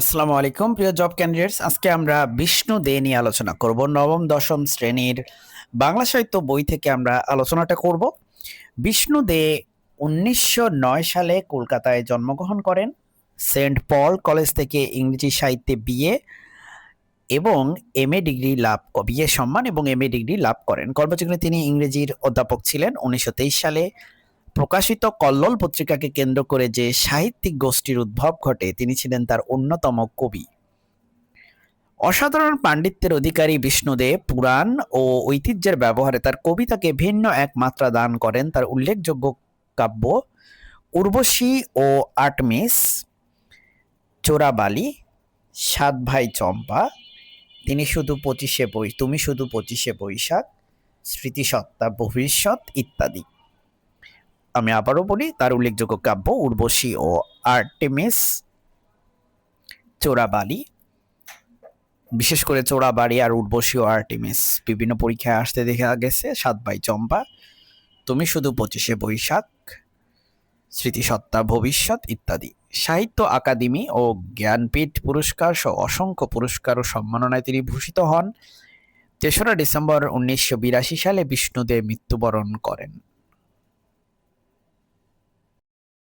আসসালামু আলাইকুম, প্রিয় জব ক্যান্ডিডেটস। আজকে আমরা বিষ্ণু দে নিয়ে আলোচনা করব, নবম, দশম শ্রেণির বাংলা সাহিত্য বই থেকে আমরা আলোচনাটা করব। বিষ্ণু দে উনিশশো নয় সালে কলকাতায় জন্মগ্রহণ করেন, সেন্ট পল কলেজ থেকে ইংরেজি সাহিত্যে বিএ এবং এম এ ডিগ্রি লাভ, বিএ সম্মান এবং এম এ ডিগ্রি লাভ করেন। কর্মজীবনে তিনি ইংরেজির অধ্যাপক ছিলেন, উনিশশো তেইশ সালে। প্রকাশিত কল্লোল পত্রিকাকে কেন্দ্র করে যে সাহিত্যিক গোষ্ঠীর উদ্ভব ঘটে, তিনি ছিলেন তার অন্যতম কবি। অসাধারণ পাণ্ডিত্যের অধিকারী বিষ্ণুদেব পুরাণ ও ঐতিহ্যের ব্যবহারে তার কবিতাকে ভিন্ন এক মাত্রা দান করেন। তার উল্লেখযোগ্য কাব্য, উর্বশী ও আটমিস, চোরাবালি, সাত ভাই চম্পা, তিনি শুধু পঁচিশে বই, তুমি শুধু পঁচিশে বৈশাখ, স্মৃতিসত্তা, ভবিষ্যৎ ইত্যাদি। আমি আবারও বলি, তার উল্লেখযোগ্য কাব্য উর্বশী ও আর্টেমিস চোরাবালি। বিশেষ করে চোরাবাড়ি আর উর্বশী ও আর্টেমিস বিভিন্ন পরীক্ষায় আসতে দেখা গেছে, সাত বাই চম্পা। তুমি শুধু পঁচিশে বৈশাখ, স্মৃতিসত্তা, ভবিষ্যৎ ইত্যাদি। সাহিত্য আকাদেমি ও জ্ঞানপীঠ পুরস্কার সহ অসংখ্য পুরস্কার ও সম্মাননায় তিনি ভূষিত হন। তেসরা ডিসেম্বর উনিশশো বিরাশি সালে বিষ্ণুদেব মৃত্যুবরণ করেন।